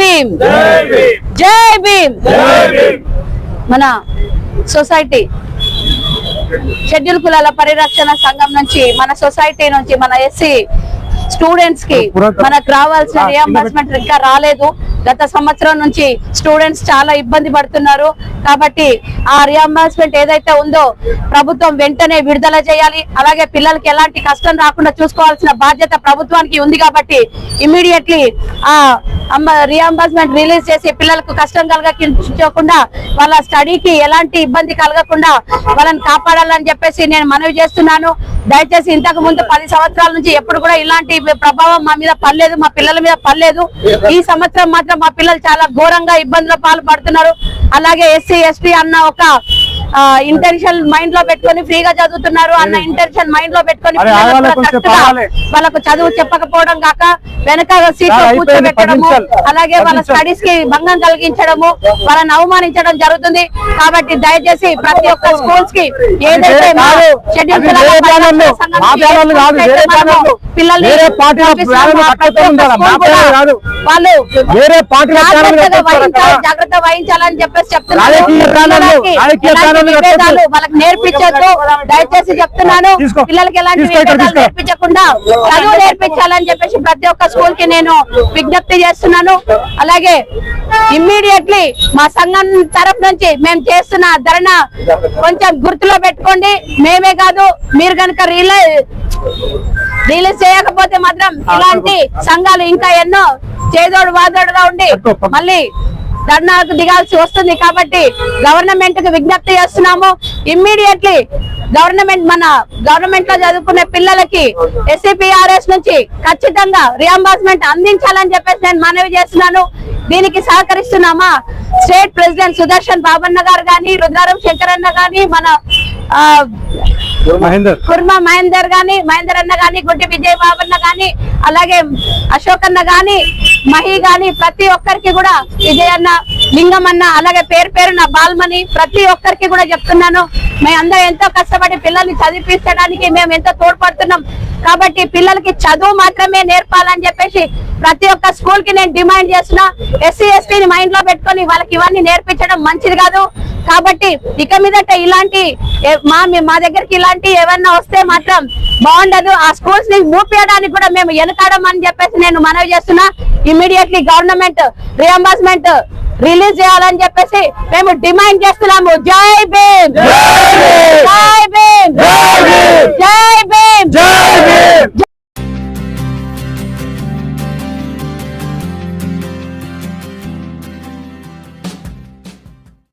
భీమ్. జై భీమ్. మన society schedule కులాల పరిరక్షణ సంఘం నుంచి మన సొసైటీ నుంచి మన ఎస్సీ స్టూడెంట్స్కి మనకు రావాల్సిన రియంబర్స్మెంట్ ఇంకా రాలేదు. గత సంవత్సరం నుంచి స్టూడెంట్స్ చాలా ఇబ్బంది పడుతున్నారు. కాబట్టి ఆ రియంబర్స్మెంట్ ఏదైతే ఉందో ప్రభుత్వం వెంటనే విడుదల చేయాలి. అలాగే పిల్లలకి ఎలాంటి కష్టం రాకుండా చూసుకోవాల్సిన బాధ్యత ప్రభుత్వానికి ఉంది కాబట్టి ఇమీడియట్లీ ఆ రియంబర్స్మెంట్ రిలీజ్ చేసి పిల్లలకు కష్టం కలగకుండా వాళ్ళ స్టడీకి ఎలాంటి ఇబ్బంది కలగకుండా వాళ్ళని కాపాడాలని చెప్పేసి నేను మనవి చేస్తున్నాను. దయచేసి ఇంతకు ముందు పది సంవత్సరాల నుంచి ఎప్పుడు కూడా ఇలాంటి ప్రభావం మా మీద పడలేదు మా పిల్లల మీద పడలేదు. ఈ సంవత్సరం మాత్రం మా పిల్లలు చాలా ఘోరంగా ఇబ్బందుల పాలు పడుతున్నారు. అలాగే ఎస్సీ ఎస్టీ అన్న ఒక ఇంటెన్షన్ మైండ్లో పెట్టుకొని ఫ్రీగా చదువుతున్నారు అన్న ఇంటెన్షన్ మైండ్లో పెట్టుకొని. వాళ్ళకు చదువు చెప్పకపోవడం కాక వెనక సీట్ అయిపోయింది, కూర్చోబెట్టడము. అలాగే వాళ్ళ. స్టడీస్కి భంగం కలిగించడము వాళ్ళని అవమానించడం జరుగుతుంది కాబట్టి దయచేసి ప్రతి ఒక్క స్కూల్స్కి ఏదైతే. పిల్లల్ని. వాళ్ళు. జాగ్రత్త వహించాలని చెప్పేసి చెప్తున్నాను విభేదాలు. వాళ్ళకి నేర్పించొద్దు దయచేసి చెప్తున్నాను. పిల్లలకి ఎలాంటి విభేదాలు. నేర్పించకుండా చదువు నేర్పించాలని చెప్పేసి ప్రతి ఒక్క స్కూల్కి నేను విజ్ఞప్తి చేస్తున్నాను అలాగే ఇమ్మీడియట్లీ మా సంఘం తరఫు నుంచి మేము చేస్తున్న ధరణ కొంచెం గుర్తులో పెట్టుకోండి మేమే కాదు మీరు కనుక రీలే రిలీజ్ చేయకపోతే మాత్రం ఇలాంటి సంఘాలు ఇంకా ఎన్నో చేదోడు వాదోడుగా ఉండి మళ్ళీ ధర్నాకు దిగాల్సి వస్తుంది కాబట్టి గవర్నమెంట్కి విజ్ఞప్తి చేస్తున్నాము. ఇమ్మీడియట్లీ గవర్నమెంట్ మన గవర్నమెంట్లో చదువుకునే పిల్లలకి ఎస్సీపీఆర్ఎస్ నుంచి ఖచ్చితంగా రియంబర్స్మెంట్ అందించాలని చెప్పేసి నేను మనవి చేస్తున్నాను. దీనికి సహకరిస్తున్నామా? స్టేట్ ప్రెసిడెంట్ సుదర్శన్ బాబన్న గారు గాని రుద్రారం శంకరన్న గాని మన కుర్మా. మహేందర్. గాని మహేందర్ అన్న గాని గుడ్డి విజయ్ బాబన్న గాని అలాగే అశోక్ అన్న గాని మహి గాని ప్రతి ఒక్కరికి కూడా విజయ్ అన్న లింగం అన్న అలాగే పేరు పేరున బాల్మని ప్రతి ఒక్కరికి కూడా చెప్తున్నాను. మేమందరం ఎంతో కష్టపడి పిల్లల్ని చదివించడానికి మేము ఎంతో తోడ్పడుతున్నాం. కాబట్టి పిల్లలకి చదువు మాత్రమే నేర్పాలని చెప్పేసి ప్రతి ఒక్క స్కూల్కి నేను డిమాండ్ చేస్తున్నా. ఎస్సీ ఎస్టీని మైండ్లో పెట్టుకొని వాళ్ళకి ఇవన్నీ నేర్పించడం మంచిది కాదు. కాబట్టి ఇక మీదట ఇలాంటి మా మీ- దగ్గరికి ఇలాంటి ఏమన్నా వస్తే మాత్రం బాగుండదు. ఆ స్కూల్స్ని మూపేయడానికి కూడా మేము వెనకాడమని చెప్పేసి నేను మనవి చేస్తున్నా. ఇమీడియట్లీ గవర్నమెంట్ రియంబర్స్మెంట్ రిలీజ్ చేయాలని చెప్పేసి మేము డిమాండ్ చేస్తున్నాము. జై భీమ్!